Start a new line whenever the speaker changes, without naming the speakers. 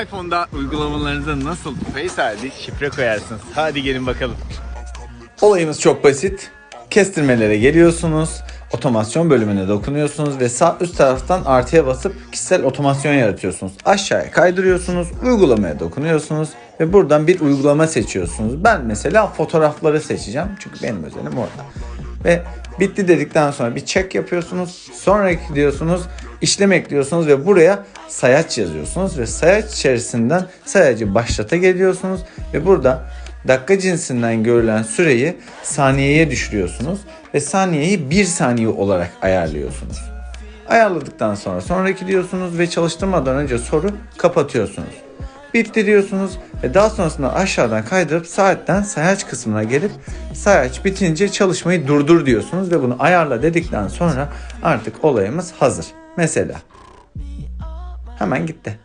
iPhone'da uygulamalarınıza nasıl Face ID şifre koyarsınız? Hadi gelin bakalım. Olayımız çok basit. Kestirmelere geliyorsunuz. Otomasyon bölümüne dokunuyorsunuz ve sağ üst taraftan artıya basıp kişisel otomasyon yaratıyorsunuz. Aşağıya kaydırıyorsunuz, uygulamaya dokunuyorsunuz ve buradan bir uygulama seçiyorsunuz. Ben mesela fotoğrafları seçeceğim çünkü benim özelim orada. Ve bitti dedikten sonra bir check yapıyorsunuz. Sonra gidiyorsunuz, işlem ekliyorsunuz ve buraya sayaç yazıyorsunuz ve sayaç içerisinden sayacı başlata geliyorsunuz ve burada dakika cinsinden görülen süreyi saniyeye düşürüyorsunuz ve saniyeyi bir saniye olarak ayarlıyorsunuz. Ayarladıktan sonra sonraki diyorsunuz ve çalıştırmadan önce soru kapatıyorsunuz. Bitti diyorsunuz ve daha sonrasında aşağıdan kaydırıp saatten sayaç kısmına gelip sayaç bitince çalışmayı durdur diyorsunuz ve bunu ayarla dedikten sonra artık olayımız hazır. Mesela hemen gitti.